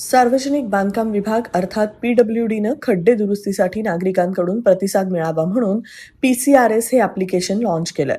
सार्वजनिक बांधकाम विभाग अर्थात पीडब्ल्यू डीनं खड्डे दुरुस्तीसाठी नागरिकांकडून प्रतिसाद मिळावा म्हणून पी सी आर एस हे ॲप्लिकेशन लॉन्च आहे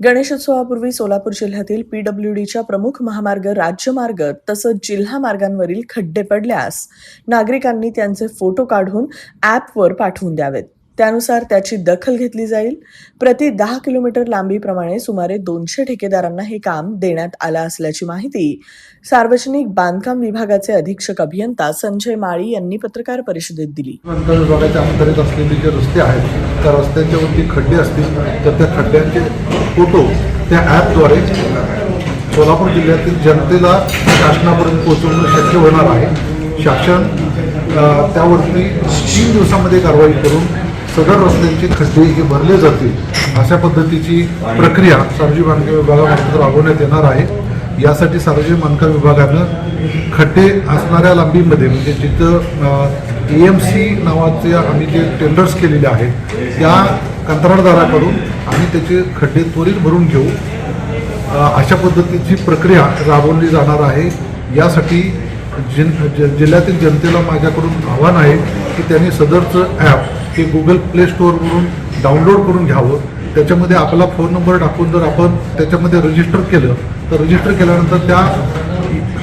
गणेशोत्सवापूर्वी सोलापूर जिल्ह्यातील पीडब्ल्यू डीच्या प्रमुख महामार्ग राज्यमार्ग तसंच जिल्हा मार्गांवरील खड्डे पडल्यास नागरिकांनी त्यांचे फोटो काढून ॲपवर पाठवून द्यावेत. त्यानुसार त्याची दखल घेतली जाईल. प्रति दहा किलोमीटर लांबीप्रमाणे सुमारे दोनशे ठेकेदारांना हे काम देण्यात आलं असल्याची माहिती सार्वजनिक बांधकाम विभागाचे अधीक्षक अभियंता संजय माळी यांनी पत्रकार परिषदेत दिली. बांधकाम विभागाच्या अंतर्गत असलेले जे रस्ते आहेत त्या रस्त्यांच्या वरती खड्डे असतील तर त्या खड्ड्यांचे फोटो त्या ॲपद्वारे सोलापूर जिल्ह्यातील जनतेला शासनापर्यंत पोहोचवणं शक्य होणार आहे. शासन त्यावरती तीन दिवसामध्ये कारवाई करून सदर रस्त्यांचे खड्डे हे भरले जातील अशा पद्धतीची प्रक्रिया सार्वजनिक बांधकाम विभागामार्फत राबवण्यात येणार आहे. यासाठी सार्वजनिक बांधकाम विभागानं खड्डे असणाऱ्या लांबीमध्ये म्हणजे जिथं ए एम सी नावाचे आम्ही जे टेंडर्स केलेले आहेत त्या कंत्राटदाराकडून आम्ही त्याचे खड्डे त्वरित भरून घेऊ. अशा पद्धतीची प्रक्रिया राबवली जाणार आहे. यासाठी जिन ज- जिल्ह्यातील जनतेला माझ्याकडून आव्हान आहे की त्यांनी सदरचं ॲप हे गुगल प्ले स्टोअरवरून डाउनलोड करून घ्यावं. त्याच्यामध्ये आपला फोन नंबर टाकून जर आपण त्याच्यामध्ये रजिस्टर केलं तर रजिस्टर केल्यानंतर त्या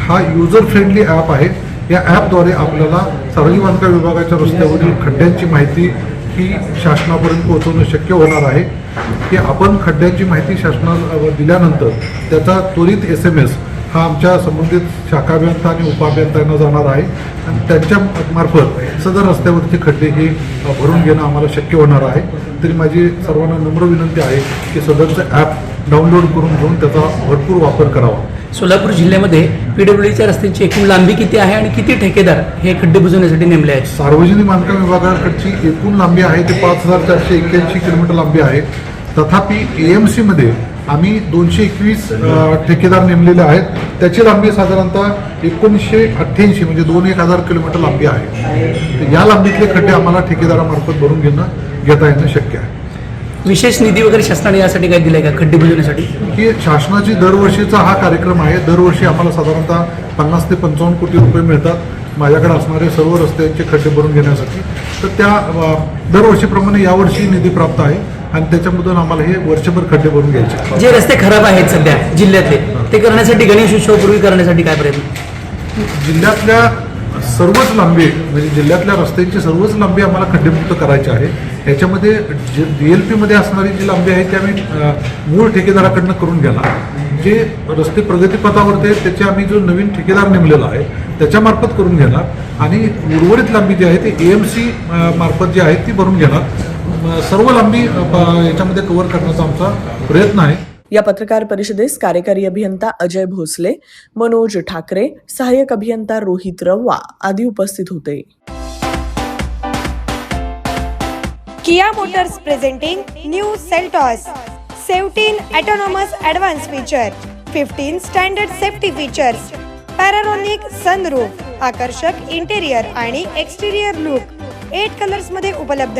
हा युजर फ्रेंडली ॲप आहे. या ॲपद्वारे आपल्याला सार्वजनिक बांधकाम विभागाच्या रस्त्यावरील खड्ड्यांची माहिती ही शासनापर्यंत पोहोचवणं शक्य होणार आहे. की आपण खड्ड्यांची माहिती शासनाला दिल्यानंतर त्याचा त्वरित एस एम एस हा आमच्या संबंधित शाखाभियंता आणि उपाभियंत्यांना जाणार आहे. आणि त्यांच्या मार्फत सदर रस्त्यावरचे खड्डे हे भरून घेणं आम्हाला शक्य होणार आहे. तरी माझी सर्वांना नम्र विनंती आहे की सदरचं ॲप डाउनलोड करून घेऊन त्याचा भरपूर वापर करावा. सोलापूर जिल्ह्यामध्ये पीडब्ल्यूडीच्या रस्त्यांची एकूण लांबी किती आहे आणि किती ठेकेदार हे खड्डे बुजवण्यासाठी नेमले आहेत? सार्वजनिक बांधकाम विभागाकडची एकूण लांबी आहे ते पाच हजार चारशे एक्क्याऐंशी किलोमीटर लांबी आहे. तथापि ए एम सीमध्ये आम्ही दोनशे एकवीस ठेकेदार नेमलेले आहेत. त्याची लांबी साधारणतः एकोणीसशे अठ्ठ्याऐंशी म्हणजे दोन एक हजार किलोमीटर लांबी आहे. या लांबीतले खड्डे आम्हाला ठेकेदारामार्फत भरून घेणं घेता येणं शक्य आहे. विशेष निधी वगैरे शासनाने यासाठी काय दिलाय का खड्डे बुजवण्यासाठी? ही शासनाची दरवर्षीचा हा कार्यक्रम आहे. दरवर्षी आम्हाला साधारणतः पन्नास ते पंचावन्न कोटी रुपये मिळतात माझ्याकडे असणारे सर्व रस्त्यांचे खड्डे भरून घेण्यासाठी. तर त्या दरवर्षीप्रमाणे यावर्षी निधी प्राप्त आहे. आणि त्याच्यामधून आम्हाला हे वर्षभर खड्डे भरून घ्यायचे. जे रस्ते खराब आहेत सध्या जिल्ह्यातले ते करण्यासाठी गणेश उत्सवापूर्वी करण्यासाठी काय प्रयत्न? जिल्ह्यातल्या सर्वच लांबी म्हणजे जिल्ह्यातल्या रस्त्यांची सर्वच लांबी आम्हाला खड्डेमुक्त करायची आहे. याच्यामध्ये जे डी एल पीमध्ये असणारी जी लांबी आहे ती आम्ही मूळ ठेकेदाराकडनं करून घेणार जे रस्ते प्रगतीपथावरती आहेत त्याचे आम्ही जो नवीन ठेकेदार नेमलेला आहे त्याच्यामार्फत करून घेणार. आणि उर्वरित लांबी जी आहे ती ए एम सी मार्फत जी आहे ती भरून घेणार. सर्व लांबी याच्यामध्ये कव्हर करण्याचा आमचा प्रयत्न आहे. या पत्रकार परिषदेस कार्यकारी अभियंता अजय भोसले मनोज ठाकरे सहाय्यक अभियंता रोहित रव्वा आदी उपस्थित होते. Kia Motors presenting new Seltos 17 autonomous advanced feature 15 standard safety features panoramic sunroof आकर्षक इंटेरियर आणि एक्सटिरियर लुक एट कलर्समध्ये उपलब्ध.